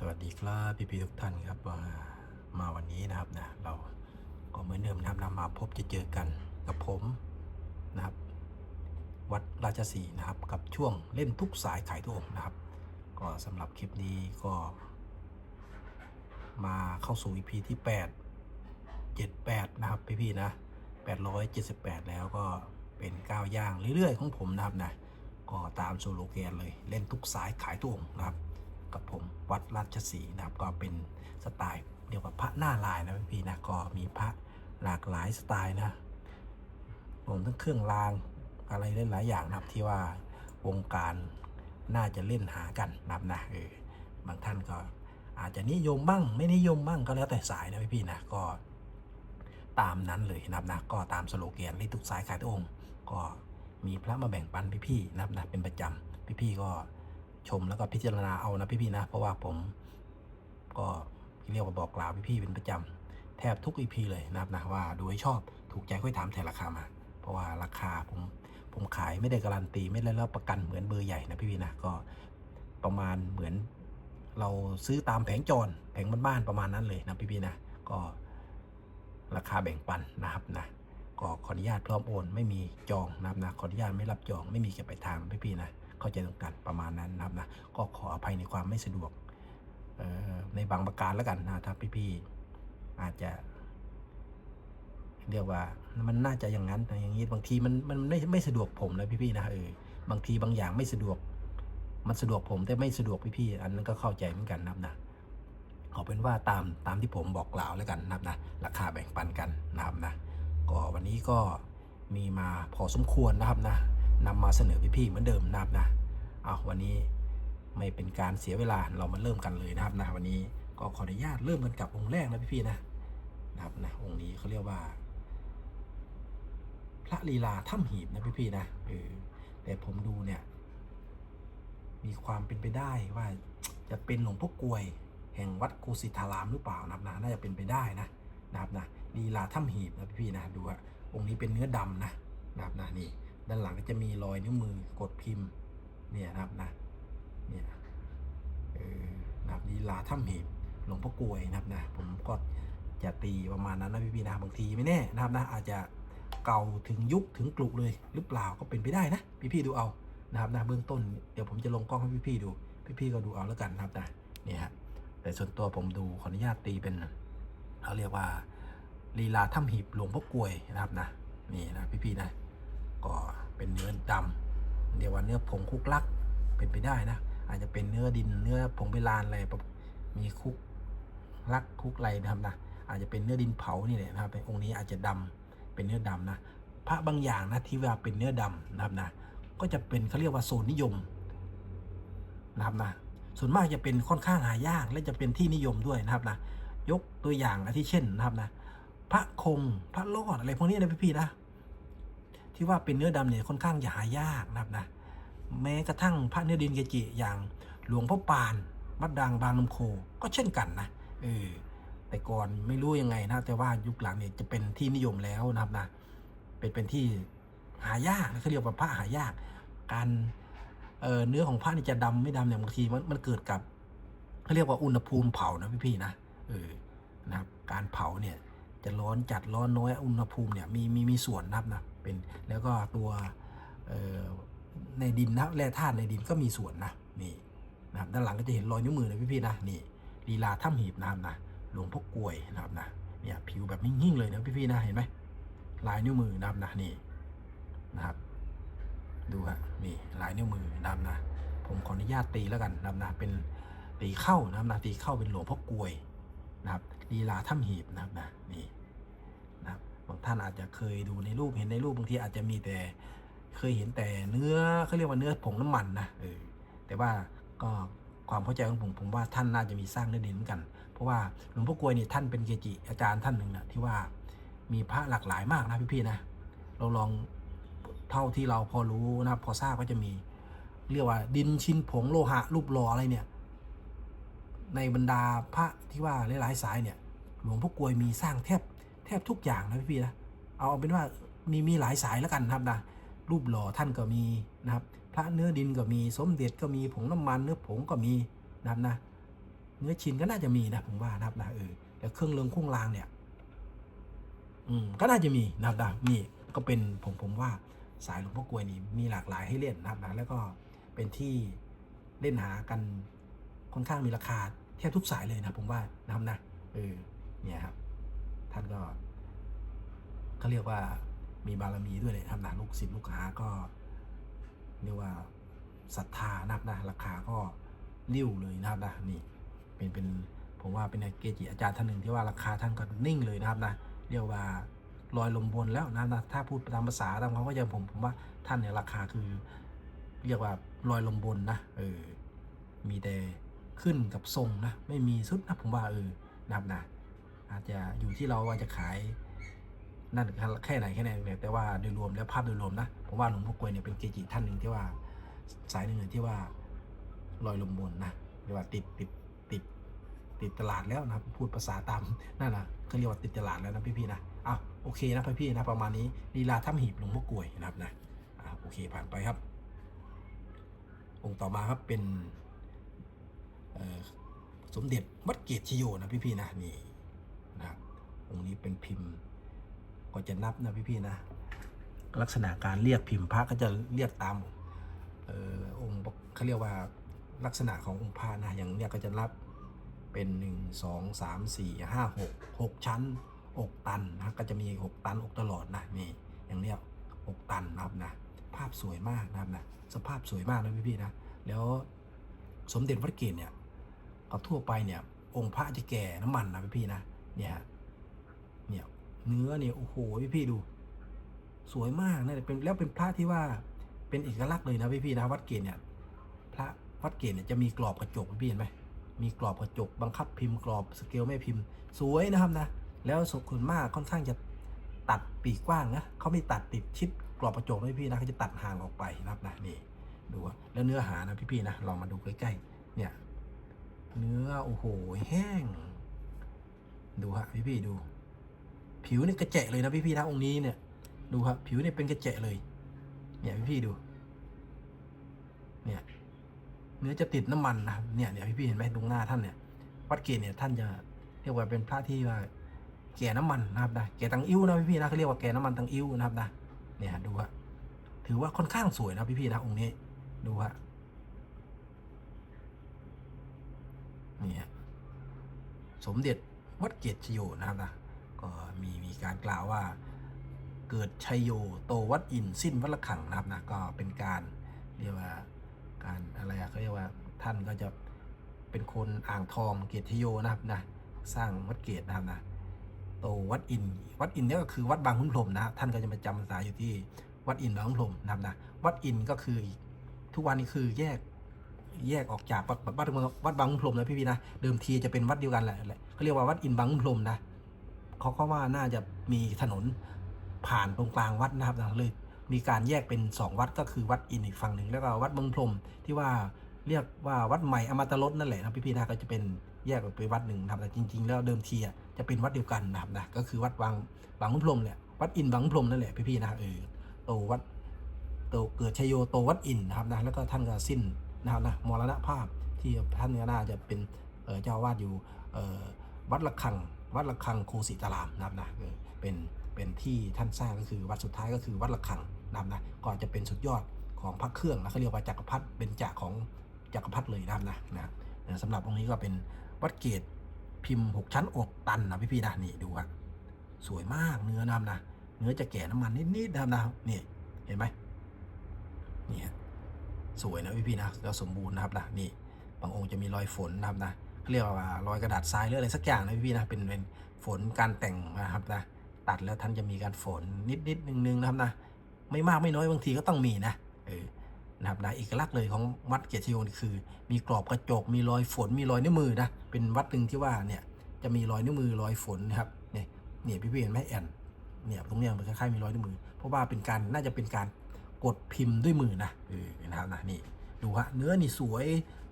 สวัสดีครับพี่พี่ๆทุกท่านครับมาวันนี้นะครับนะเราก็เหมือนเดิมนะครับนะมาพบจะเจอกันกับผมนะครับ วัดราชสีนะครับกับช่วงเล่นทุกสายขายทุกองนะครับ ก็สำหรับคลิปนี้ก็ มาเข้าสู่ EP ที่ 8 78 นะครับพี่พี่นะ878 แล้วก็เป็นก้าวย่างเรื่อยๆ ของผมนะครับนะก็ตามโซโลแกนเลยเล่นทุกสายขายทุกองนะครับ กับผมวัดราชสีนะครับ ก็เป็นสไตล์เรียวกว่าพระหน้าลายนะพี่นะก็มีพระหลากหลายสไตล์นะรวมทั้งเครื่องรางอะไรหลายๆอย่างนะครับที่ว่าวงการน่าจะเล่นหากันนะครับนะเออบางท่านก็อาจจะนิยมบ้างไม่นิยมบ้างก็แล้วแต่สายนะพี่ๆนะก็ตามนั้นเลยนะครับนะก็ตามสโลแกนเล่นทุกสายขายทุกองค์ก็มีพระมาแบ่งปันพี่ๆนะครับนะเป็นประจำพี่ๆก็ ชมแล้วก็พิจารณาเอานะพี่ๆนะ เพราะว่าผมก็เรียกว่าบอกกล่าวพี่ๆเป็นประจำแทบทุกอีพีเลยนะครับนะว่าดูให้ชอบถูกใจค่อยถามแทนราคามา เพราะว่าราคาผมผมขายไม่ได้การันตีไม่ได้รับประกันเหมือนเบอร์ใหญ่นะพี่ๆนะก็ประมาณเหมือน เราซื้อตามแผงจรแผงบ้านๆประมาณนั้นเลยนะพี่ๆนะก็ราคาแบ่งปันนะครับนะก็ขออนุญาตพร้อมโอน ไม่มีจองนะครับนะขออนุญาตไม่รับจองไม่มีเก็บไปลายทางพี่ๆนะ เข้าใจตรงกันประมาณนั้นนะครับนะก็ขออภัยในความไม่สะดวกในบางประการแล้วกันนะถ้าพี่ๆอาจจะเรียกว่ามันน่าจะอย่างนั้นอย่างนี้บางทีมันมันไม่ไม่สะดวกผมเลยพี่ๆนะเออบางทีบางอย่างไม่สะดวก มันสะดวกผมแต่ไม่สะดวกพี่ๆอันนั้นก็เข้าใจเหมือนกันนะครับนะเอาเป็นว่าตามตามที่ผมบอกกล่าวแล้วกันนะครับนะราคาแบ่งปันกันนะครับนะก็วันนี้ก็มีมาพอสมควรนะครับนะ นำมาเสนอพี่ๆเหมือนเดิมนะครับนะเอาวันนี้ไม่เป็นการเสียเวลาเรามาเริ่มกันเลยนะครับนะวันนี้ก็ขออนุญาตเริ่มกันกับองค์แรกนะพี่ๆนะนะครับนะองค์นี้เขาเรียกว่า พระลีลาถ้ำหีบนะพี่ๆนะเออแต่ผมดูเนี่ย มีความเป็นไปได้ว่าจะเป็นหลวงพ่อกลวย แห่งวัดกุสิทารามหรือเปล่านะครับนะน่าจะเป็นไปได้นะนะครับนะลีลาถ้ำหีบนะพี่ๆนะดูว่าองค์นี้เป็นเนื้อดำนะนะครับนะนี่ ด้านหลังก็จะมีรอยนิ้วมือกดพิมพ์ เนี่ยนะครับนะเนี่ยเออนะครับลีลาถ้ำหีบหลวงพ่อกลวยนะครับนะผมก็จะตีประมาณนั้นนะพี่ๆนะบางทีไม่แน่นะครับนะอาจจะเก่าถึงยุคถึงกลุเลยหรือเปล่าก็เป็นไปได้นะพี่ๆดูเอานะครับนะเบื้องต้นเดี๋ยวผมจะลงกล้องให้พี่ๆดู พี่ๆก็ดูเอาแล้วกันนะครับนะเนี่ยฮะแต่ส่วนตัวผมดูขออนุญาตตีเป็นเขาเรียกว่าลีลาถ้ำหีบหลวงพ่อกลวยนะครับนะนี่นะพี่ๆนะ ก็เป็นเนื้อดำเรียกว่าเนื้อผงคุกลักเป็นไปได้นะ อาจจะเป็นเนื้อดินเนื้อผงเบลานอะไรมีคุกลักคุกไรนะครับนะอาจจะเป็นเนื้อดินเผานี่แหละนะครับเป็นองค์นี้อาจจะดำเป็นเนื้อดำนะพระบางอย่างนะที่ว่าเป็นเนื้อดำนะครับนะก็จะเป็นเขาเรียกว่าโซนนิยมนะครับนะส่วนมากจะเป็นค่อนข้างหายากและจะเป็นที่นิยมด้วยนะครับนะยกตัวอย่างอาทิเช่นนะครับนะพระคงพระรอดอะไรพวกนี้นะพี่ๆนะ ที่ว่าเป็นเนื้อดำเนี่ยค่อนข้างจะหายากนะครับนะแม้กระทั่งพระเนื้อดินเกจิอย่างหลวงพ่อปานวัดดังบางน้ำโคก็เช่นกันนะเออแต่ก่อนไม่รู้ยังไงนะแต่ว่ายุคหลังเนี่ยจะเป็นที่นิยมแล้วนะครับนะเป็นเป็นที่หายากนะเขาเรียกว่าพระหายาก การเอ่อเนื้อของพระนี่จะดำไม่ดำเนี่ยบางทีมันมันเกิดกับเขาเรียกว่าอุณหภูมิเผานะพี่ๆนะเออนะครับการเผาเนี่ยจะร้อนจัดร้อนน้อยอุณหภูมิเนี่ยมีมีมีส่วนนะครับนะ เป็น แล้วก็ตัวในดินนะแร่ธาตุในดินก็มีส่วนนะนี่นะครับด้านหลังก็จะเห็นรอยนิ้วมือนะพี่ๆนะนี่ลีลาถ้ำหีบนะครับนะหลวงพ่อกลวยนะครับนะเนี่ยผิวแบบหิ่งๆเลยนะพี่ๆนะเห็นไหมลายนิ้วมือนะครับนะนี่นะครับ ดูฮะนี่ลายนิ้วมือนะครับนะผมขออนุญาตตีแล้วกันนะครับนะเป็นตีเข้านะครับนะตีเข้าเป็นหลวงพ่อกลวยนะครับลีลาถ้ำหีบนะครับนะนี่นะครับ บางท่านอาจจะเคยดูในรูปเห็นในรูปบางทีอาจจะมีแต่เคยเห็นแต่เนื้อเขาเรียกว่าเนื้อผงน้ำมันนะเออแต่ว่าก็ความเข้าใจของผมผมว่าท่านน่าจะมีสร้างเนื้ดินเหมือนกัน เพราะว่าหลวงพ่อกลวยนี่ท่านเป็นเกจิอาจารย์ท่านหนึ่งนะที่ว่ามีพระหลากหลายมากนะพี่ๆนะเราลองเท่าที่เราพอรู้นะพอทราบก็จะมี เรียกว่าดินชิ้นผงโลหะ รูปหล่ออะไรเนี่ย ในบรรดาพระที่ว่าหลายๆสายเนี่ย หลวงพ่อกลวยมีสร้างแทบ แทบทุกอย่างนะพี่ๆนะเอาเป็นว่ามีมีหลายสายแล้วกันนะครับนะรูปหล่อท่านก็มีนะครับ พระเนื้อดินก็มีสมเด็จก็มีผงน้ำมันเนื้อผงก็มีนะครับนะ เนื้อชินก็น่าจะมีนะผมว่านะครับนะเออแต่เครื่องเรืองเครื่องรางเนี่ย อืมก็น่าจะมีนะครับนะนี่ก็เป็นผมผมว่าสายหลวงพ่อกลวยนี่มีหลากหลายให้เล่นนะครับนะแล้วก็เป็นที่เล่นหากันค่อนข้างมีราคาแทบทุกสายเลยนะผมว่านะครับนะเออเนี่ยครับ ท่านก็เขาเรียกว่ามีบารมีด้วยเลยนะครับนะลูกศิษย์ลูกหาก็เรียกว่าศรัทธานะครับนะราคาก็ริ้วเลยนะครับนะนี่เป็นเป็นผมว่าเป็นเกจิอาจารย์ท่านหนึ่งที่ว่าราคาท่านก็นิ่งเลยนะครับนะเรียกว่าลอยลมบนแล้วนะนะถ้าพูดตามภาษาตามเขาก็จผมผมว่าท่านเนี่ยราคาคือ เรียกว่าลอยลมบนนะเออมีแต่ขึ้นกับทรงนะไม่มีสุดนะผมว่าเออนะครับนะ อาจจะอยู่ที่เราว่าจะขายนั่นแค่ไหนแค่ไหนแต่ว่าโดยรวมแล้วภาพโดยรวมนะผมว่าหลวงพ่อกวยเนี่ยเป็นเกจิท่านหนึ่งที่ว่าสายหนึ่งที่ว่าลอยลมบนนะเรียกว่าติดติดติดติดตลาดแล้วนะพูดภาษาตามนั่นนะเขาเรียกว่าติดตลาดแล้วนะพี่ๆนะอ้าวโอเคนะพี่ๆนะประมาณนี้ลีลาถ้ำหีบหลวงพ่อกวยนะครับนะอ่าโอเคผ่านไปครับ องค์ต่อมาครับเป็นสมเด็จวัดเกตชโยนะพี่ๆนะนี่นะครับ องค์นี้เป็นพิมพ์ก็จะนับนะพี่ๆนะ ลักษณะการเรียกพิมพ์พระก็จะเรียกตามเออองค์เขาเรียกว่าลักษณะขององค์พระนะอย่างเนี้ยก็จะนับเป็น 1 2 3 4 5 6 6 ชั้น อกตันนะก็จะมี 6 ตันอกตลอดนะนี่อย่างเนี้ย6ตันนะครับนะภาพสวยมากนะครับนะสภาพสวยมากนะพี่ๆนะแล้วสมเด็จวัดเกตเนี่ยเอาทั่วไปเนี่ยองค์พระจะแก่น้ำมันนะพี่ๆนะเนี่ย เนื้อเนี่ยโอ้โหพี่พี่ดู สวยมากนะเป็นแล้วเป็นพระที่ว่าเป็นเอกลักษณ์เลยนะพี่พี่นะวัดเกตเนี่ย พระวัดเกตเนี่ยจะมีกรอบกระจกพี่เห็นไหมมีกรอบกระจกบังคับพิมพ์กรอบสเกลแม่พิมพ์ สวยนะครับนะแล้วสุขุนมากค่อนข้างจะตัดปีกกว้างนะเขาไม่ตัดติดชิดกรอบกระจกนะพี่นะเขาจะตัดห่างออกไปนะครับนะนี่ดูแล้วเนื้อหานะพี่ๆนะลองมาดูใกล้ๆเนี่ย เนื้อโอ้โหแห้ง ดูฮะพี่พี่ๆดู ผิวเนี่ยกระเจะเลยนะพี่พี่นะองค์นี้เนี่ยดูครับผิวเนี่ยเป็นกระเจะเลย เนี่ยพี่พี่ดู เนี่ยเนื้อจะติดน้ำมันนะเนี่ยเนี่ยพี่พี่เห็นไหมตรงหน้าท่านเนี่ย วัดเกณฑ์เนี่ยท่านจะเรียกว่าเป็นพระที่ว่าแก่น้ำมันนะครับนะแก่ตังอิ้วนะพี่พี่นะเขาเรียกว่าแก่น้ำมันตังอิ้วนะครับนะเนี่ยดูฮะถือว่าค่อนข้างสวยนะพี่พี่นะองค์นี้ ดูฮะนี่ฮะสมเด็จวัดเกตชโยนะครับนะ ก็มีมีการกล่าวว่าเกิดชัยโยโตวัดอินสิ้นวัดละขังนะครับนะก็เป็นการเรียกว่าการอะไรอะเขาเรียกว่าท่านก็จะเป็นคนอ่างทองเกตชโยนะครับนะสร้างวัดเกตนะครับนะโตวัดอิน วัดอินเนี่ยก็คือวัดบางขุนพรมนะท่านก็จะมาจำพรรษาอยู่ที่วัดอินบางขุนพรมนะครับนะวัดอินก็คือทุกวันนี้คือแยกแยกออกจากวัดวัดวัดบางขุนพรมนะพี่ๆนะเดิมทีจะเป็นวัดเดียวกันแหละเขาเรียกว่าวัดอินบางขุนพรมนะ เขาก็ว่าน่าจะมีถนนผ่านตรงกลางวัดนะครับนะเลยมีการแยกเป็นสองวัดก็คือวัดอินอีกฝั่งหนึ่งแล้วก็วัดบางพรมที่ว่าเรียกว่าวัดใหม่อมตะรสนั่นแหละนะพี่ๆนะก็จะเป็นแยกออกไปวัดหนึ่งนะครับแต่จริง ๆ แล้วเดิมทีจะเป็นวัดเดียวกันนะครับนะก็คือวัดบางบางพรมแหละวัดอินบางพรมนั่นแหละพี่ๆนะเออโตวัดโตเกิดชยโยโตวัดอินนะครับนะแล้วก็ท่านก็สิ้นนะครับนะมรณภาพที่ท่านก็น่าจะเป็นเจ้าวาดอยู่วัดระฆัง วัดระฆังโคสิตารามนะครับนะเป็นเป็นที่ท่านสร้างก็คือวัดสุดท้ายก็คือวัดระฆังนะครับนะก็จะเป็นสุดยอดของพระเครื่องนะเขาเรียกว่าจักรพรรดิเป็นจักรของจักรพรรดิเลยนะครับนะนะสำหรับตรงนี้ก็เป็นวัดเกตพิมพ์ 6 ชั้นอกตันนะพี่ๆนะนี่ดูครับสวยมากเนื้อนะครับนะเนื้อจะแก่น้ำมันนิดๆนะครับนะนี่เห็นไหมนี่สวยนะพี่พี่ๆนะแล้วสมบูรณ์นะครับนะนี่บางองค์จะมีรอยฝนนะครับนะ เรียกว่ารอยกระดาษทรายหรืออะไรสักอย่างนะพี่พีนะเป็นเป็นฝนการแต่งนะครับนะตัดแล้วท่านจะมีการฝนนิดนิดๆนึงนึงๆนะครับนะไม่มากไม่น้อยบางทีก็ต้องมีนะเออนะครับนะเอกลักษณ์เลยของวัดเกียรติชโยนคือ มีกรอบกระจกมีรอยฝนมีรอยนิ้วมือนะเป็นวัดหนึ่งที่ว่าเนี่ยจะมีรอยนิ้วมือรอยฝนนะครับเนี่ยเนี่ยพี่พี่ๆเห็นไหมแอนเนี่ยตรงเนี้ยมันคล้ายๆมีรอยนิ้วมือ เพราะว่าเป็นการน่าจะเป็นการกดพิมพ์ด้วยมือนะเออนะครับนะนี่ดูฮะเนื้อนี่สวย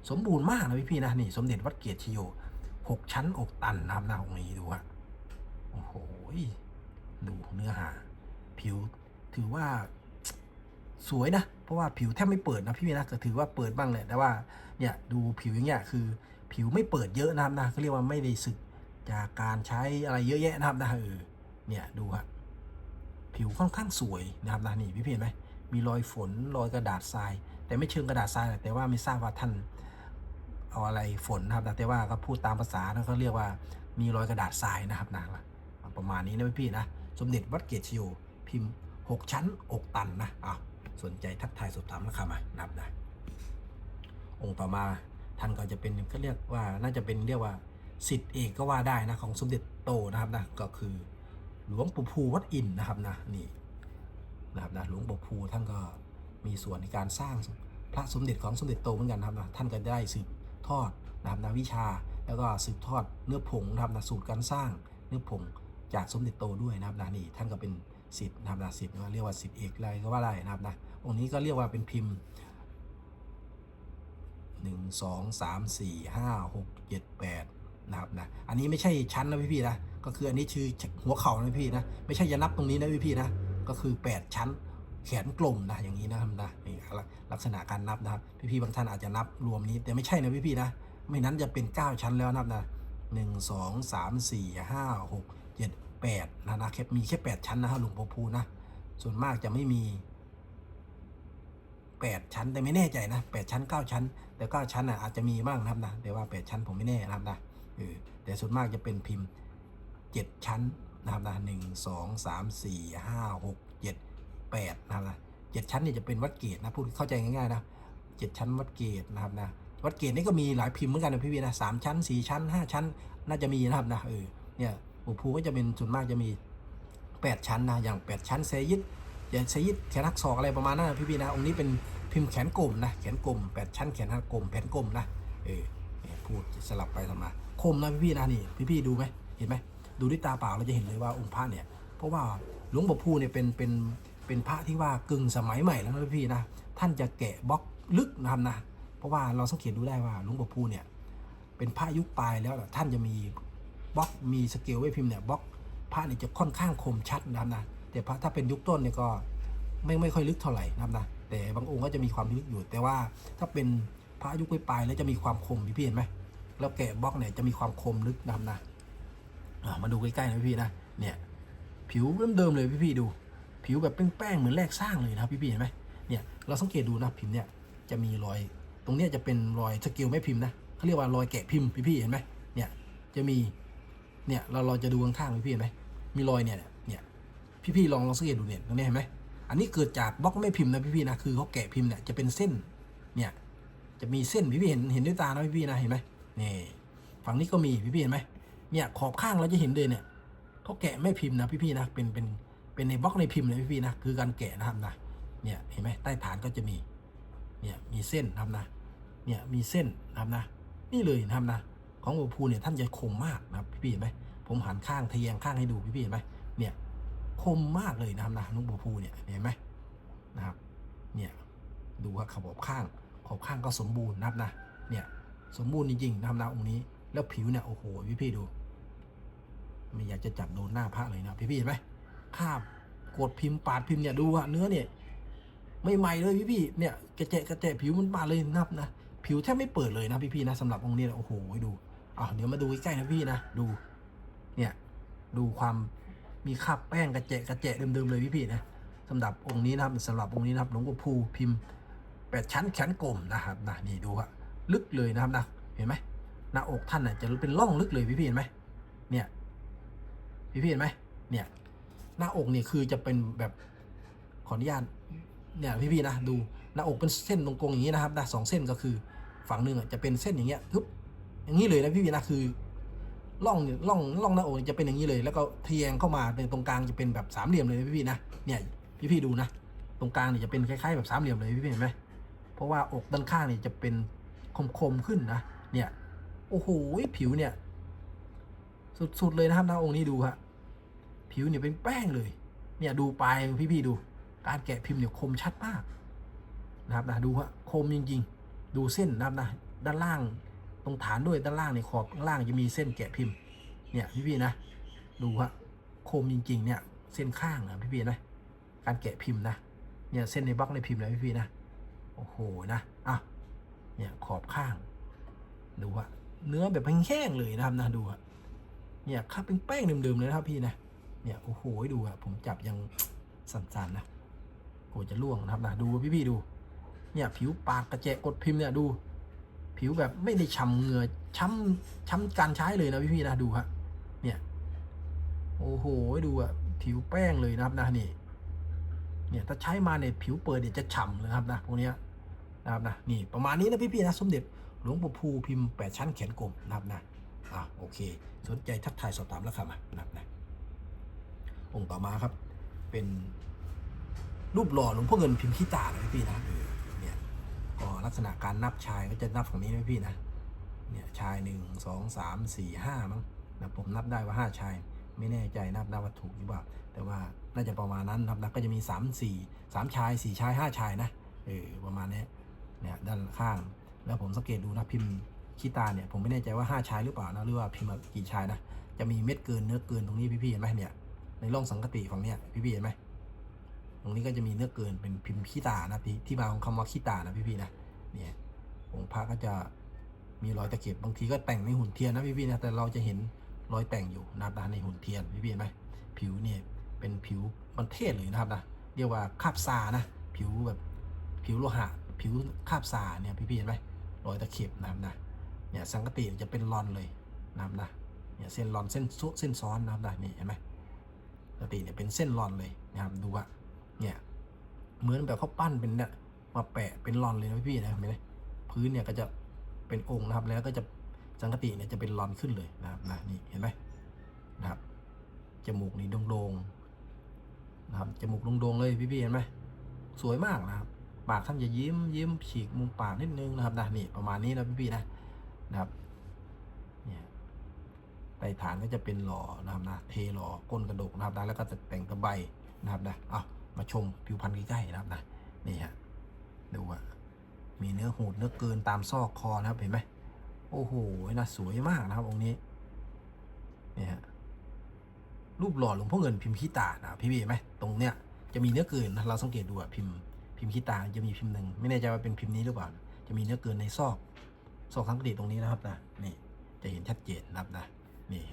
สมบูรณ์มากนะพี่พี่นะนี่สมเด็จวัดเกียรติชโยหกชั้นอกตันนะครับหน้าองค์นี้ดูฮะโอ้โหดูเนื้อหา ผิวถือว่าสวยนะ เพราะว่าผิวแทบไม่เปิดนะพี่พี่นะก็ถือว่าเปิดบ้างแหละแต่ว่าเนี่ยดูผิวอย่างเงี้ยคือ ผิวไม่เปิดเยอะนะครับนะเขาเรียกว่าไม่ได้สึกจากการใช้อะไรเยอะแยะนะครับนะเออเนี่ยดูฮะผิวค่อนข้างสวยนะครับนะนี่พี่เห็นไหมมีรอยฝนรอยกระดาษทราย แต่ไม่เชิงกระดาษทรายแต่ว่าไม่ทราบว่าท่าน เอาอะไรฝนนะครับ แต่ว่าก็พูดตามภาษานะเขาเรียกว่ามีรอยกระดาษทรายนะครับนะประมาณนี้นะพี่นะ สมเด็จวัดเกตชิโยพิมพ์ 6 ชั้นอกตันนะอ้าวสนใจทักทายสอบถามราคามานับนะ องค์ต่อมาท่านก็จะเป็นก็เรียกว่าน่าจะเป็นเรียกว่าสิทธิเอกก็ว่าได้นะของสมเด็จโตนะครับนะก็คือหลวงปู่ภูวัดอินนะครับนะนี่นะครับนะหลวงปู่ภูท่านก็มีส่วนในการสร้างพระสมเด็จของสมเด็จโตเหมือนกันนะครับนะท่านก็ได้สืบ ทอดนะครับนะวิชา แล้วก็สืบทอดเนื้อผงนะครับนะสูตรการสร้างเนื้อผงจากสมเด็จโตด้วยนะครับนะนี่ท่านก็เป็นสิทธิ์นะครับนะสิทธิ์เรียกว่าสิทธิ์เอกอะไรก็ว่าได้นะครับนะองค์นี้ก็เรียกว่าเป็นพิมพ์หนึ่งสองสามสี่ห้าหกเจ็ดแปดนะครับนะอันนี้ไม่ใช่ชั้นนะพี่พี่ๆนะก็คืออันนี้ชื่อหัวเข่านะพี่นะไม่ใช่จะนับตรงนี้นะพี่พี่ๆนะก็คือ 8 ชั้น แขนกลมนะอย่างนี้นะครับนะนี่ลักษณะการนับนะครับ พี่พี่ๆบางท่านอาจจะนับรวมนี้ แต่ไม่ใช่นะพี่พี่ๆนะ ไม่นั้นจะเป็น 9 ชั้นแล้วนับนะหนึ่งสองสามสี่ห้าหกเจ็ดแปดนะนะแค่มีแค่8ชั้นนะครับหลวงปู่ภูนะ ส่วนมากจะไม่มี8ชั้นแต่ไม่แน่ใจนะ8ชั้น9ชั้น แต่9ชั้นอะอาจจะมีบ้างนะครับนะแต่ว่า8ชั้นผมไม่แน่นะครับนะเออแต่ส่วนมากจะเป็นพิมพ์7ชั้นนะครับนะหนึ่งสองสามสี่ห้าหก แปดนะครับนะเจ็ดชั้นเนี่ยจะเป็นวัดเกตนะพูดเข้าใจง่ายๆนะเจ็ดชั้นวัดเกตนะครับนะวัดเกตนี่ก็มีหลายพิมพ์เหมือนกันนะพี่วีนะสามชั้นสี่ชั้นห้าชั้น น่าจะมีนะครับนะเออเนี่ยปู่ภูก็จะเป็นส่วนมากจะมี 8 ชั้นนะอย่าง8ชั้นเซยิดอย่างเซยิดแขนหักศอกอะไรประมาณนั้นนะพี่พีนะองค์นี้เป็นพิมพ์แขนกลมนะแขนกลม8ชั้นแขนหักกลมแผ่นกลมนะเออเนี่ยพูดสลับไปสลับมาคมนะพี่พี่นะนี่พี่พี่ดูไหมเห็นไหมดูด้วยตาเปล่าเราจะเห็นเลยว่าองค์พระเนี่ยเพราะว่าหลวงปู่ภูเนี่ยเป็นเป็น เป็นพระที่ว่ากึ่งสมัยใหม่แล้วนะพี่นะท่านจะแกะบล็อกลึกนะครับนะเพราะว่าเราสังเกตดูได้ว่าหลวงปู่ภูเนี่ยเป็นพระยุคปลายแล้วท่านจะมีบล็อกมีสเกลไว้พิมพ์เนี่ยบล็อกพระนี่จะค่อนข้างคมชัดนะครับนะแต่พระถ้าเป็นยุคต้นเนี่ยก็ไม่ไม่ค่อยลึกเท่าไหร่นะครับนะแต่บางองค์ก็จะมีความลึกอยู่ แต่ว่าถ้าเป็นพระยุคปลายแล้วจะมีความคมพี่พี่เห็นไหมแล้วแกะบล็อกเนี่ยจะมีความคมลึกนะครับนะมาดูใกล้ๆนะพี่นะเนี่ยผิวเดิมๆเลยพี่ๆดู ผิวแบบแป้งๆเหมือนแรกสร้างเลยนะครับพี่ๆเห็นไหมเนี่ยเราสังเกตดูนะพิมพ์เนี่ยจะมีรอย ตรงเนี้ยจะเป็นรอยสเกิลไม่พิมพ์นะเขาเรียกว่ารอยแกะพิมพ์พี่ๆเห็นไหมเนี่ยจะมีเนี่ยเราเราจะดูข้างๆพี่ๆเห็นไหมมีรอยเนี่ยเนี่ยพี่ๆลองลองสังเกตดูเนี่ยตรงนี้เห็นไหมอันนี้เกิดจากบล็อกไม่พิมพ์นะพี่ๆนะคือเขาแกะพิมพ์เนี่ยจะเป็นเส้นเนี่ยจะมีเส้นพี่ๆเห็นเห็นด้วยตานะพี่ๆนะเห็นไหมนี่ฝั่งนี้ก็มีพี่ๆเห็นไหมเนี่ยขอบข้างเราจะเห็นเลยเนี่ยเขาแกะไม่พิมพ์นะพี่ๆนะเป็นเป็น เป็นในบล็อกในพิมพ์เลยพี่นะคือการแกะนะครับนะเนี่ยเห็นไหมใต้ฐานก็จะมีเนี่ยมีเส้นนะครับนะเนี่ยมีเส้นนะครับนะ นี่เลยนะครับนะของหลวงปู่เนี่ยท่านจะคมมากนะครับพี่เห็นไหมผมหันข้างทะแยงข้างให้ดูพี่ๆเห็นไหมเนี่ยคมมากเลยนะครับนะหลวงปู่ภูเนี่ยเห็นไหมนะครับเนี่ยดูว่าขอบข้างขอบข้างก็สมบูรณ์นะครับนะเนี่ยสมบูรณ์จริงๆนะครับนะองค์นี้แล้วผิวเนี่ยโอ้โหพี่ๆดูไม่อยากจะจับโดนหน้าพระเลยนะพี่ๆเห็นไหม คาบกดพิมพ์ปาดพิมพ์เนี่ยดูอะเนื้อเนี่ยไม่ใหม่เลยพี่ๆเนี่ยกระเจะกระเจะผิวมันปาดเลยนับนะผิวแทบไม่เปิดเลยนะพี่ๆนะสำหรับองค์นี้นะโอ้โหดูอะเดี๋ยวมาดูใกล้ๆนะพี่นะดู เนี่ยดูความมีคราบแป้งกระเจะกระเจะเดิมๆเลยพี่ๆนะสำหรับองค์นี้นะครับสำหรับองค์นี้นะครับหลวงปู่ภูพิมพ์แปดชั้นแขนกลมนะครับนะนี่ดูอะลึกเลยนะครับนะเห็นไหมหน้าอกท่านน่ะจะเป็นร่องลึกเลยพี่ๆเห็นไหมเนี่ยพี่ๆเห็นไหมเนี่ย หน้าอกเนี่ยคือจะเป็นแบบขออนุญาตเนี่ยพี่ๆนะดูหน้าอกเป็นเส้นตรงๆอย่างนี้นะครับนะสองเส้นก็คือฝั่งหนึ่งจะเป็นเส้นอย่างเงี้ยทึบอย่างนี้เลยนะพี่พีนะคือร่องเนี่ยร่องร่องหน้าอกจะเป็นอย่างนี้เลย แล้วก็ทะแยงเข้ามาเป็นตรงกลางจะเป็นแบบสามเหลี่ยมเลยพี่พีนะเนี่ยพี่พีดูนะตรงกลางเนี่ยจะเป็นคล้ายๆแบบสามเหลี่ยมเลยพี่พีเห็นไหมเพราะว่าอกด้านข้างเนี่ยจะเป็นคมๆขึ้นนะเนี่ยโอ้โหผิวเนี่ย สุดๆเลยนะครับหนะองค์นี้ดูฮะ ผิวเนี่ยเป็นแป้งเลย เนี่ยดูไปพี่พี่ๆดู การแกะพิมพ์เนี่ยคมชัดมากนะครับนะดูฮะคมจริง ๆ ดูเส้นนะครับนะด้านล่างตรงฐานด้วยด้านล่างในขอบข้างล่างจะมีเส้นแกะพิมพ์ เนี่ยพี่ๆนะ ดูฮะคมจริง ๆ เนี่ยเส้นข้างนะพี่ๆนะ การแกะพิมพ์นะ เนี่ยเส้นในบล็อกในพิมพ์นะพี่ๆนะโอ้โหนะอะเนี่ยขอบข้าง ดูฮะเนื้อแบบแห้งๆเลยนะครับนะดูอะเนี่ยครับเป็นแป้งเดิมๆเลยนะครับพี่นะ เนี่ยโอ้โหดูอะผมจับยังสั่นๆนะโอ้จะล่วงนะครับนะดูพี่ๆดู เนี่ยผิวปากกระเจะกดพิมพ์เนี่ยดู ผิวแบบไม่ได้ช้ำเหงื่อช้ำช้ำการใช้เลยนะพี่ๆนะดูฮะเนี่ยโอ้โหดูอะผิวแป้งเลยนะครับนะนี่เนี่ยถ้าใช้มาเนี่ยผิวเปิดเนี่ยจะฉ่ำเลยครับนะพวกเนี้ยนะครับนะนี่ประมาณนี้นะพี่ๆนะสมเด็จหลวงปู่ภูพิมพ์แปดชั้นแขนกลมนะครับนะอะโอเค สนใจทักทายสอบถามราคามานะครับนะ องค์ต่อมาครับ เป็นรูปหล่อหลวงพ่อเงินพิมพ์ขี้ตานะพี่นะเนี่ยก็ลักษณะการนับชายก็จะนับฝั่งนี้นะพี่นะเนี่ยชายหนึ่งสองสามสี่ห้ามั้งนะผมนับได้ว่าห้าชาย ไม่แน่ใจนับได้ว่าถูกหรือเปล่า แต่ว่าน่าจะประมาณนั้นนะครับนะก็จะมีสามสี่สามชายสี่ชายห้าชายนะเออประมาณนี้เนี่ยด้านข้าง แล้วผมสังเกตดูนะพิมพ์ขี้ตาเนี่ยผมไม่แน่ใจว่าห้าชายหรือเปล่านะหรือว่าพิมพ์กี่ชายนะจะมีเม็ดเกินเนื้อเกินตรงนี้พี่ๆเห็นไหมเนี่ย ในร่องสังกติฝั่งเนี้ยพี่ๆเห็นไหมตรงนี้ก็จะมีเนื้อเกินเป็นพิมพ์ขี้ตานะที่ที่มาของคำว่าขี้ตานะพี่ๆนะเนี่ยองค์พระก็จะมีรอยตะเข็บบางทีก็แต่งในหุ่นเทียนนะพี่ๆนะแต่เราจะเห็นรอยแต่งอยู่นะครับนะในหุ่นเทียนพี่ๆเห็นไหมผิวเนี่ยเป็นผิวมันเทศเลยนะครับนะเรียกว่าคาบซานะผิวแบบผิวโลหะ ผิวคาบซาเนี่ยพี่ๆเห็นไหมรอยตะเข็บนะครับนะเนี่ยสังกติจะเป็นรอนเลยนะครับนะเนี่ยเส้นรอนเส้นซุเส้นซ้อนนะครับนะนี่เห็นไหม ปกติเนี่ยเป็นเส้นรอนเลยนะครับดูว่าเนี่ยเหมือนแบบเขาปั้นเป็นเนี่ยมาแปะเป็นรอนเลยนะพี่ๆนะเห็นไหมพื้นเนี่ยก็จะเป็นองค์นะครับแล้วก็จะสังกติเนี่ยจะเป็นรอนขึ้นเลยนะครับนะนี่เห็นไหมนะครับจมูกนี่โด่งๆนะครับจมูกโด่งๆเลยพี่ๆเห็นไหมสวยมากนะครับปากท่านจะยิ้มยิ้มฉีกมุมปากนิดนึงนะครับนะนี่ประมาณนี้นะพี่ๆนะนะครับ ไต่ฐานก็จะเป็นหล่อนะครับนะเทหล่อก้นกระดกนะครับนะแล้วก็จะแต่งตะไบนะครับนะเอามาชมผิวพรรณใกล้ๆนะครับนะนี่ฮะดูว่ามีเนื้อหูดเนื้อเกินตามซอกคอนะครับเห็นไหมโอ้โหนะสวยมากนะครับองค์นี้นี่ฮะรูปหล่อหลวงพ่อเงินพิมพ์ขี้ตานะพี่เห็นไหมตรงเนี้ยจะมีเนื้อเกินนะเราสังเกตดูอะพิมพ์พิมพ์ขี้ตาจะมีพิมพ์หนึ่งไม่แน่ใจว่าเป็นพิมพ์นี้หรือเปล่า จะมีเนื้อเกินในซอกซอกสังกติตรงนี้นะครับนะนี่จะเห็นชัดเจนนะครับนะ นี่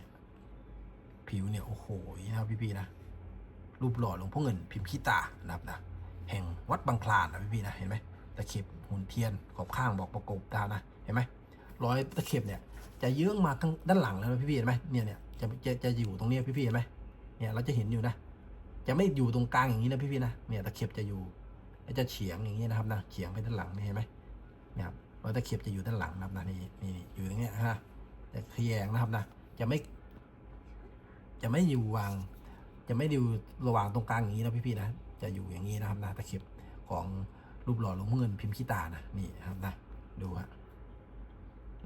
ผิวเนี่ยโอ้โหนะครับพี่ๆนะ รูปหล่อหลวงพ่อเงินพิมพ์ขี้ตานะครับนะ แห่งวัดบางคลานนะพี่ๆนะเห็นไหมตะเข็บหุ่นเทียนขอบข้างบอกประกบตานะเห็นไหมรอยตะเข็บเนี่ย จะเยื้องมาข้างด้านหลังแล้วนะพี่ๆเห็นไหมเนี่ยเนี่ยจะจะจะอยู่ตรงนี้พี่ๆเห็นไหมเนี่ยเราจะเห็นอยู่นะ จะไม่อยู่ตรงกลางอย่างนี้นะพี่ๆนะเนี่ยตะเข็บจะอยู่แล้วจะเฉียงอย่างนี้นะครับนะเฉียงไปด้านหลังนี่เห็นไหมเนี่ยครับรอยตะเข็บจะอยู่ด้านหลังนะครับนะนี่นี่อยู่อย่างเงี้ฮะแต่ขยงนะครับนะ จะไม่ จะไม่อยู่วาง จะไม่อยู่ระหว่างตรงกลางอย่างนี้นะพี่ๆนะ จะอยู่อย่างนี้นะครับนะตะเข็บของรูปหล่อหลวงพ่อเงินพิมพ์ขี้ตานะนี่ครับนะดูฮะ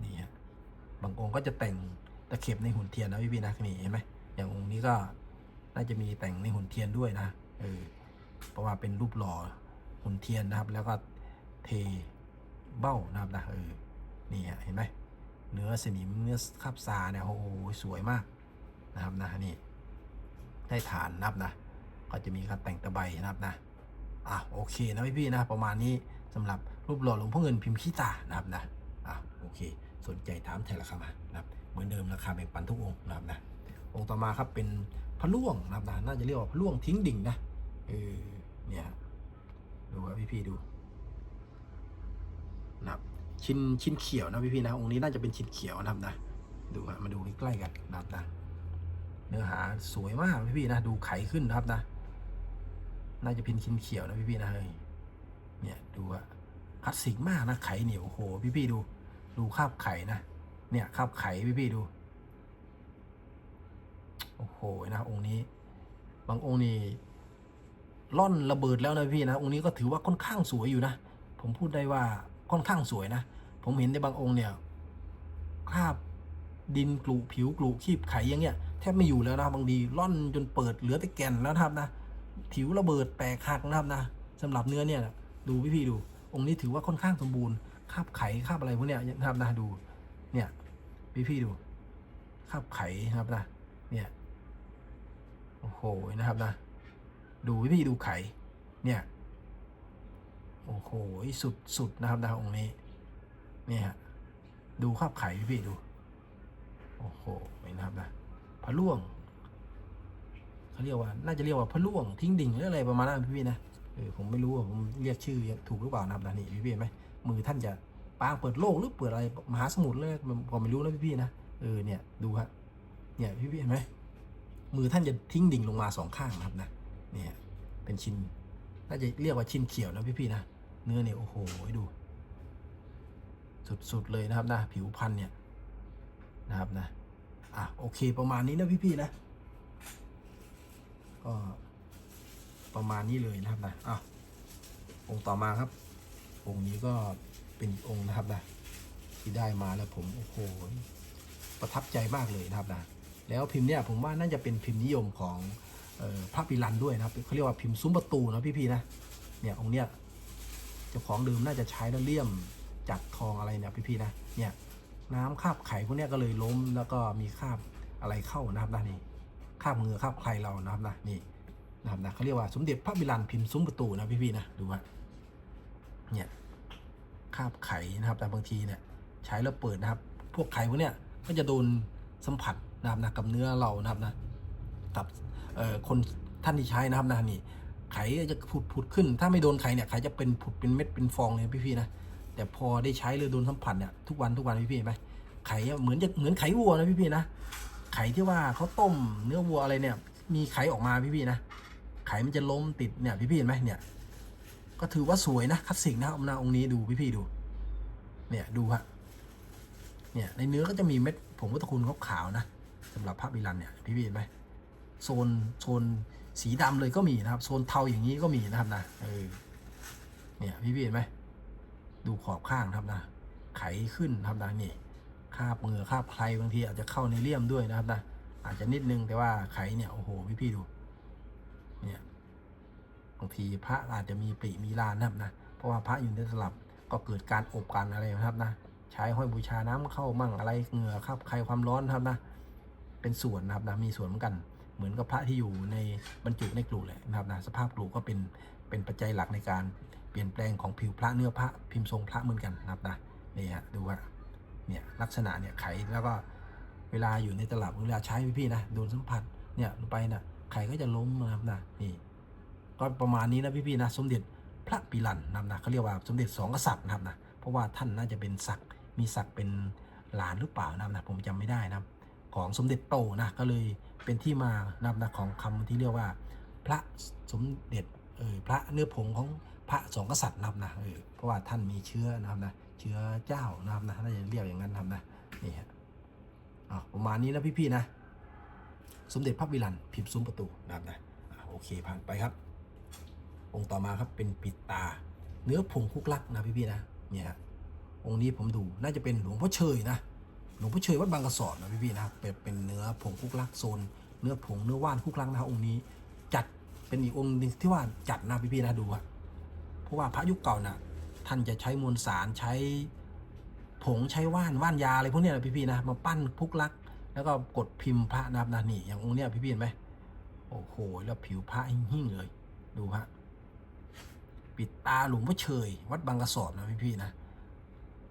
นี่ฮะบางองค์ก็จะแต่งตะเข็บในหุ่นเทียนนะพี่ๆนะนี่เห็นไหมอย่างองค์นี้ก็น่าจะมีแต่งในหุ่นเทียนด้วยนะเออเพราะว่าเป็นรูปหล่อหุ่นเทียนนะครับ แล้วก็เทเบ้านะครับนะเออนี่ฮะเห็นไหม เนื้อสนิมเนื้อคาบซาเนี่ยโอ้โหสวยมากนะครับนะนี่ได้ฐานนับนะก็จะมีการแต่งตะไบนะครับนะอะโอเคนะพี่พี่นะประมาณนี้สำหรับรูปหล่อหลวงพ่อเงินพิมพ์ขี้ตานะครับนะอะโอเค สนใจถามแทนราคามานะครับเหมือนเดิมราคาแบ่งปันทุกองค์นะครับนะองค์ต่อมาครับเป็นพระล่วงนะครับนะน่าจะเรียกว่าพระล่วงทิ้งดิ่งนะเออเนี่ยดูครับพี่ๆดูนะครับ ชิ้นชิ้นเขียวนะพี่ๆนะองค์นี้น่าจะเป็นชิ้นเขียวนะครับนะดูฮะมาดูใกล้ๆกันนะครับนะ เนื้อหาสวยมากพี่ๆนะดูไขขึ้นนะครับนะ น่าจะเป็นชิ้นเขียวนะพี่ๆนะเฮ้ยเนี่ยดูอะคลาสสิกมากนะไขเหนียวโอ้โหพี่ๆดู ดูคาบไข่นะเนี่ยคาบไข่พี่ๆดูโอ้โหนะองค์นี้ บางองค์นี่ล่อนระเบิดแล้วนะพี่นะองค์นี้ก็ถือว่าค่อนข้างสวยอยู่นะ ผมพูดได้ว่า ค่อนข้างสวยนะ ผมเห็นในบางองค์เนี่ยคราบดินกลุผิวกลุขีบไขอย่างเงี้ยแทบไม่อยู่แล้วนะบางทีล่อนจนเปิดเหลือแต่แก่นแล้วนะครับนะผิวระเบิดแตกหักนะครับนะสำหรับเนื้อเนี่ยดูพี่พี่ดู องค์นี้ถือว่าค่อนข้างสมบูรณ์คราบไขคราบอะไรพวกเนี้ยนะครับนะดูเนี่ยพี่พี่ดูคราบไขนะครับนะเนี่ยโอ้โหนะครับนะดูพี่พี่ดูไขเนี่ย โอ้โหสุดสุดนะครับนะองค์นี้เนี่ยฮะดูคราบไข่พี่พี่ดู โอ้โหนี่นะครับนะพระล่วงเขาเรียกว่า น่าจะเรียกว่าพระล่วงทิ้งดิ่งหรืออะไรประมาณนั้นพี่ๆนะเออผมไม่รู้ว่าผมเรียกชื่อถูกหรือเปล่านะครับนะนี่พี่ๆไหมมือท่านจะปางเปิดโลกหรือเปิดอะไรมหาสมุทรเลยผมไม่รู้นะพี่ๆนะเออเนี่ยดูฮะเนี่ยพี่ๆเห็นไหมมือท่านจะทิ้งดิ่งลงมาสองข้างนะครับนะเนี่ยเป็นชิ้นน่าจะเรียกว่าชิ้นเขียวนะพี่ๆนะ เนื้อเนี่ยโอ้โหดู สุดๆเลยนะครับนะผิวพันธุ์เนี่ยนะครับนะอะโอเคประมาณนี้นะพี่ๆนะก็ประมาณนี้เลยนะครับนะอะองค์ต่อมาครับ องค์นี้ก็เป็นองค์นะครับนะที่ได้มาแล้วผมโอ้โหประทับใจมากเลยนะครับนะแล้วพิมพ์เนี่ยผมว่าน่าจะเป็นพิมพ์นิยมของออพระปิรันด้วยนะครับเขาเรียกว่าพิมพ์ซุ้มประตูนะพี่ๆนะเนี่ยองค์เนี้ย จ้าของเดิมน่าจะใช้แล้วเลี่ยมจัดทองอะไรเนี่ยพี่ๆนะเนี่ยน้ำคาบไข่พวกเนี้ยก็เลยล้มแล้วก็มีคาบอะไรเข้านะครับนะนี่คาบเงือคาบใครเรานะครับนะนี่นะครับนะเขาเรียกว่าสมเด็จพระบิลันพิมพ์ซุ้มประตูนะพี่ๆนะดูว่าเนี่ยคาบไข่นะครับแต่บางทีเนี่ยใช้แล้วเปิดนะครับ พวกไข่พวกเนี้ยก็จะโดนสัมผัสนะครับนะกับเนื้อเรานะครับนะกับคนท่านที่ใช้นะครับนะนี่ ไข่จะผุดผุดขึ้น ถ้าไม่โดนไข่เนี่ยไข่จะเป็นผุดเป็นเม็ดเป็นฟองเลยพี่ๆนะแต่พอได้ใช้เลยโดนสัมผัสเนี่ยทุกวันทุกวันพี่ๆเห็นไหมไขอะเหมือนจะเหมือนไข่วัวนะพี่ๆนะไข่ที่ว่าเขาต้มเนื้อวัวอะไรเนี่ย มีไข่ออกมาพี่ๆนะไข่มันจะล้มติดเนี่ยพี่ๆเห็นไหมเนี่ย ก็ถือว่าสวยนะคลาสสิกนะอมนาองค์นี้ดูพี่ๆดู เนี่ยดูฮะเนี่ยในเนื้อก็จะมีเม็ดผงวัตถุคุณขาวๆนะสำหรับพระบิลันเนี่ยพี่ๆเห็นไหม โซนโซนสีดำเลยก็มีนะครับ โซนเทาอย่างนี้ก็มีนะครับนะเออเนี่ยพี่ๆเห็นไหมดูขอบข้างครับนะ ไขขึ้นครับนะนี่คาบมือคาบใครบางทีอาจจะเข้าในเลี่ยมด้วยนะครับนะอาจจะนิดนึงแต่ว่าไขเนี่ยโอ้โหพี่พี่ดูเนี่ยบางทีพระอาจจะมีปริมีลานนะครับนะเพราะว่าพระอยู่ในสลับก็เกิดการอบกันอะไรนะครับนะใช้ห้อยบูชาน้ำเข้ามั่งอะไรเหงื่อคาบใครความร้อนครับนะเป็นส่วนนะครับนะมีส่วนเหมือนกัน เหมือนกับพระที่อยู่ในบรรจุในกลุ่เลยนะครับนะสภาพกลุ่ก็เป็นเป็นปัจจัยหลักในการเปลี่ยนแปลงของผิวพระเนื้อพระพิมพ์ทรงพระเหมือนกันนะครับนะนี่ฮะดูว่าเนี่ยลักษณะเนี่ยไขแล้วก็เวลาอยู่ในตลับเวลาใช้พี่ๆนะโดนสัมผัสเนี่ยลงไปนะไข่ก็จะล้มนะครับนะนี่ก็ประมาณนี้นะพี่ๆนะสมเด็จพระปิลันนะครับนะเขาเรียกว่าสมเด็จสองกษัตริย์นะครับนะเพราะว่าท่านน่าจะเป็นศักดิ์มีศักดิ์เป็นหลานหรือเปล่านะครับนะผมจำไม่ได้นะครับ ของสมเด็จโตนะก็เลยเป็นที่มานับนะของคำที่เรียกว่า พระสมเด็จเออพระเนื้อผงของพระสองกษัตริย์นะครับนะเออเพราะว่าท่านมีเชื้อนะครับนะเชื้อเจ้านะครับนะน่าจะเรียกอย่างนั้นนะครับนะนี่ฮะอะประมาณนี้นะพี่ๆนะ สมเด็จพระวิลันพิมพ์ซุ้มประตูนะครับนะโอเคผ่านไปครับ องค์ต่อมาครับเป็นปิดตา เนื้อผงคุกลักนะพี่ๆนะเนี่ยฮะองค์นี้ผมดูน่าจะเป็นหลวงพ่อเชยนะ หลวงพ่อเชยวัดบางกระสอบนะพี่ๆนะเป็นเป็นเนื้อผงคุกลักโซนเนื้อผงเนื้อว่านคุกลักนะครับองค์นี้ จัดเป็นอีกองค์นึงที่ว่าจัดนะพี่ๆนะดูอะเพราะว่าพระยุคเก่าน่ะท่านจะใช้มวลสารใช้ผงใช้ว่านว่านยาอะไรพวกเนี้ยนะพี่ๆนะมาปั้นพุกลัก แล้วก็กดพิมพ์พระนะครับนะนี่อย่างองค์เนี้ยพี่ๆเห็นไหมโอ้โหแล้วผิวพระหิ่งเลย ดูฮะปิดตาหลวงพ่อเชย วัดบางกระสอบนะพี่ๆนะ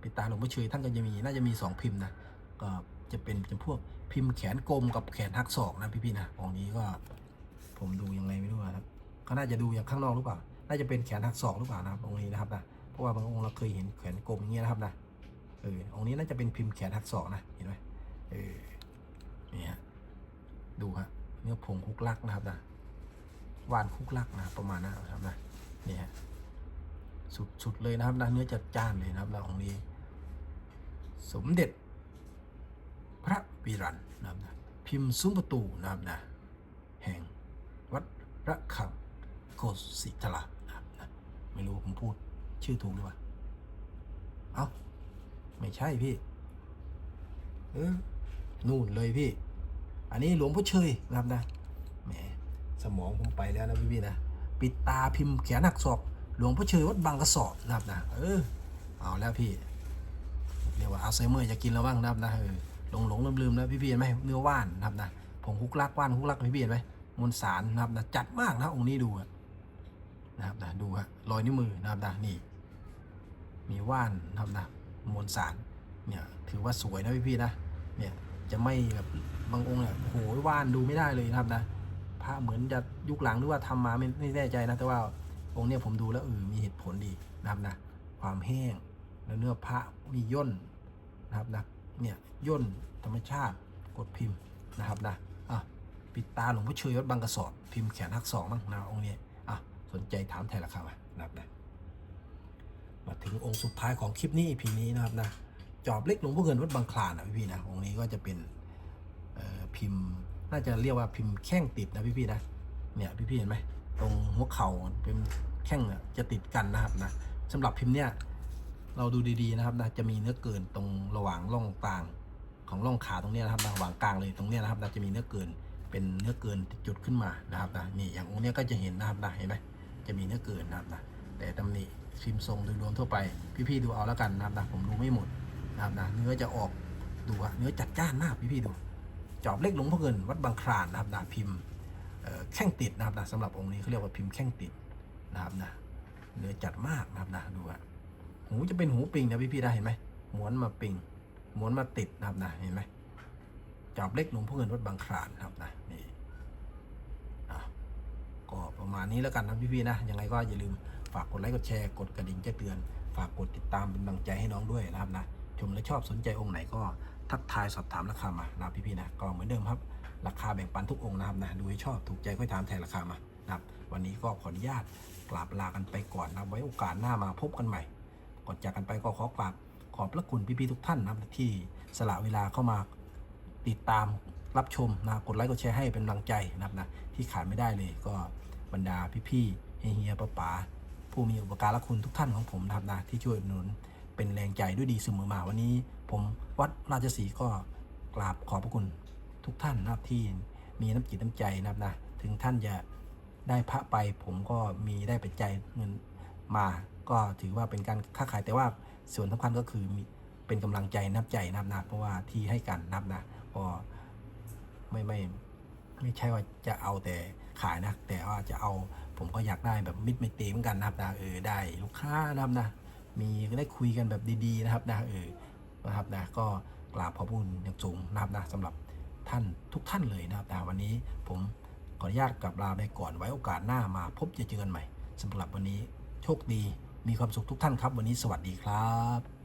ปิดตาหลวงพ่อเชยท่านก็จะมีน่าจะมีสองพิมพ์นะ ก็จะเป็นเป็นพวกพิมพ์แขนกลมกับแขนหักศอกนะพี่ๆนะองนี้ก็ผมดูยังไงไม่รู้นะครับก็น่าจะดูอย่างข้างนอกหรือเปล่า น่าจะเป็นแขนหักศอกหรือเปล่านะครับองค์นี้นะครับนะ เพราะว่าบางองค์เราเคยเห็นแขนกลมอย่างเงี้ยนะครับนะ เออ องค์นี้น่าจะเป็นพิมพ์แขนหักศอกนะ เห็นไหมเออ นี่ฮะ ดูฮะ เนื้อผงคุกลักนะครับนะ วานคุกลักนะประมาณนั้นนะครับนะ นี่ฮะ สุดสุดเลยนะครับนะ เนื้อจัดจ้านเลยนะครับนะองค์นี้ สมเด็จ พระปิรันนะครับนะพิมพ์ซุ้มประตูนะครับนะแห่งวัดระฆังโกศิตลานะครับนะไม่รู้ผมพูดชื่อถูกหรือเปล่าเอ้าไม่ใช่พี่เออนู่นเลยพี่ อันนี้หลวงพ่อเชยนะครับนะแหมสมองผมไปแล้วนะพี่พี่นะปิดตาพิมพ์แขนหักศอกหลวงพ่อเชยวัดบางกระสอบนะครับนะเออเอาแล้วพี่เรียกว่าอัลไซเมอร์จะกินแล้วบ้างนะครับนะเออ หลงหลงลืมลืมนะพี่พี่ๆเห็นไหมเนื้อว่านนะครับนะผงคุกลักว่านคุกลักพี่พี่ๆเห็นไหมมวลสารนะครับนะจัดมากนะองค์นี้ดูนะครับนะดูฮะรอยนิ้วมือนะครับนะนี่ มีว่านนะครับนะมวลสารเนี่ยถือว่าสวยนะพี่พี่นะเนี่ยจะไม่แบบบางองค์เนี่ยโอ้โหว่านดูไม่ได้เลยนะครับนะพระเหมือนจะยุคหลังหรือว่าทำมาไม่ไม่แน่ใจนะแต่ว่าองค์เนี่ยผมดูแล้วเออมีเหตุผลดีนะครับนะความแห้งแล้วเนื้อพระมีย่นนะครับนะ เนี่ยย่นธรรมชาติกดพิมพ์นะครับนะอะปิดตาหลวงพ่อเชยวัดบางกระสอบ พิมพ์แขนทักสองมั้งนะองค์นี้อะสนใจถามไทยราคามานะครับนะมาถึงองค์สุดท้ายของคลิปนี้ EP นี้นะครับนะจอบเล็กหลวงพ่อเงินวัดบางคลานนะพี่ๆนะองค์นี้ก็จะเป็นพิมพ์น่าจะเรียกว่าพิมพ์แข้งติดนะพี่ๆนะเนี่ยพี่ๆเห็นไหมตรงหัวเข่าเป็นแข้งจะติดกันนะครับนะสำหรับพิมพ์เนี่ย เราดูดีๆนะครับนะจะมีเนื้อเกินตรงระหว่างร่องกลางของร่องขาตรงนี้นะครับนะระหว่างกลางเลยตรงนี้นะครับนะจะมีเนื้อเกินเป็นเนื้อเกินจุดขึ้นมานะครับนะนี่อย่างองค์นี้ก็จะเห็นนะครับนะเห็นไหมจะมีเนื้อเกินนะครับนะแต่ตำหนิพิมทรงโดยรวมทั่วไปพี่ๆดูเอาแล้วกันนะครับนะผมดูไม่หมดนะครับนะเนื้อจะออกดูอะเนื้อจัดจ้านมากพี่ๆดู จอบเล็กหลวงพ่อเงินวัดบางคลานนะครับนะพิมพ์แข้งติดนะครับนะสำหรับองค์นี้เขาเรียกว่าพิมพ์แข้งติดนะครับนะเนื้อจัดมากนะครับนะดูอะ หูจะเป็นหูปิงนะพี่ๆได้เห็นไหมม้วนมาปิงม้วนมาติดนะครับนะเห็นไหมจอบเล็กหลวงพ่อเงินวัดบางคลานนะครับนะนี่อะก็ประมาณนี้แล้วกันนะพี่ๆนะยังไงก็อย่าลืมฝากกดไลค์กดแชร์กดกระดิ่งแจ้งเตือน ฝากกดติดตามเป็นกำลังใจให้น้องด้วยนะครับนะชมและชอบสนใจองค์ไหนก็ทักทายสอบถามราคามานะพี่ๆนะก็เหมือนเดิมครับ ราคาแบ่งปันทุกองค์นะครับนะดูให้ชอบถูกใจก็ถามแทนราคามานะครับวันนี้ก็ขออนุญาตกราบลากันไปก่อนนะไว้โอกาสหน้ามาพบกันใหม่ ก่อนจากกันไปก็ขอกราบขอบพระคุณพี่ๆทุกท่านนะครับที่สละเวลาเข้ามาติดตามรับชมนะกดไลค์กดแชร์ให้เป็นกำลังใจนะครับนะที่ขาดไม่ได้เลยก็บรรดาพี่ๆเฮียป้าป๋าผู้มีอุปการะคุณทุกท่านของผมนะครับนะที่ช่วยหนุนเป็นแรงใจด้วยดีเสมอมาวันนี้ ผมวัดราชสีก็กราบขอบพระคุณทุกท่านนะครับที่มีน้ำจิตน้ำใจนะครับนะถึงท่านจะได้พระไปผมก็มีได้ปัจจัยเงินมา ก็ถือว่าเป็นการค้าขายแต่ว่าส่วนสำคัญก็คือมีเป็นกำลังใจน้ำใจนับนะเพราะว่าที่ให้กันนับนะก็ไม่ไม่ไม่ใช่ว่าจะเอาแต่ขายนะ แต่ว่าจะเอาผมก็อยากได้แบบมิตรไมตรีเหมือนกันนะครับนะเออได้ลูกค้านะครับนะ มีได้คุยกันแบบดีๆนะครับนะเออนะครับนะก็กราบขอบคุณอย่างสูงนะครับนะสำหรับท่านทุกท่านเลยนะครับนะวันนี้ผมขออนุญาตกลับลาไปก่อนไว้โอกาสหน้ามาพบจะเจอกันใหม่สำหรับวันนี้โชคดี มีความสุขทุกท่านครับ วันนี้สวัสดีครับ